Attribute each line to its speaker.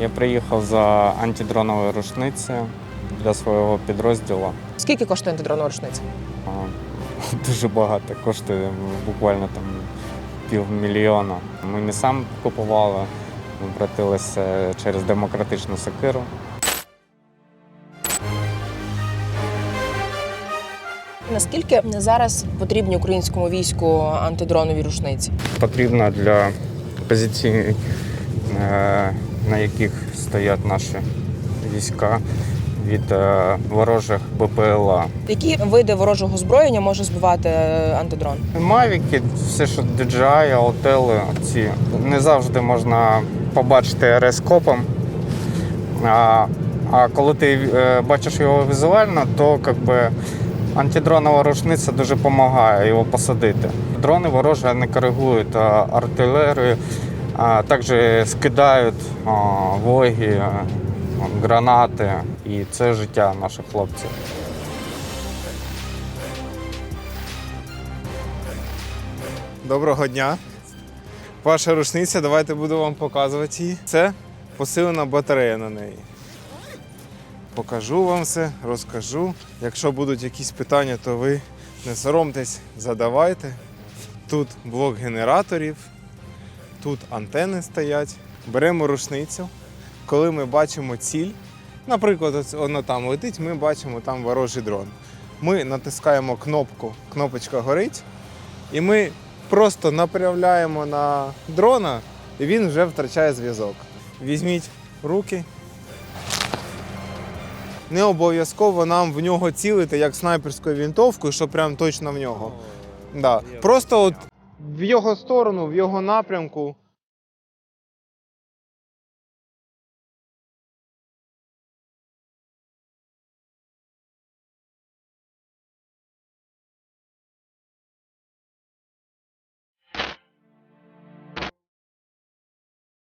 Speaker 1: Я приїхав за антидроновою рушницею для свого підрозділу.
Speaker 2: Скільки коштує антидронова рушниця?
Speaker 1: А, Дуже багато коштує буквально там півмільйона. Ми не сам купували, ми обратилися через демократичну сокиру.
Speaker 2: Наскільки зараз потрібні українському війську антидронові рушниці?
Speaker 1: Потрібно для позицій, е, на яких стоять наші війська від е, ворожих БПЛА.
Speaker 2: Які види ворожого зброєння може збивати е, антидрон?
Speaker 1: Мавіки, все, що DJI, Аутели, ці не завжди можна побачити рескопом. А, а коли ти е, бачиш його візуально, то как би, антидронова рушниця дуже допомагає його посадити. Дрони ворожі не коригують артилерію, а також скидають а, гранати. І це життя наших хлопців.
Speaker 3: Доброго дня. Ваша рушниця, давайте буду вам показувати її. Це посилена батарея на неї. Покажу вам все, розкажу. Якщо будуть якісь питання, то ви не соромтесь, задавайте. Тут блок генераторів, тут антени стоять. Беремо рушницю. Коли ми бачимо ціль, наприклад, воно там летить, ми бачимо там ворожий дрон. Ми натискаємо кнопку, кнопочка горить, і ми просто направляємо на дрона, і він вже втрачає зв'язок. Візьміть руки. Не обов'язково нам в нього цілити як снайперською вінтовкою, що прям точно в нього. Да. Просто от в його сторону, в його напрямку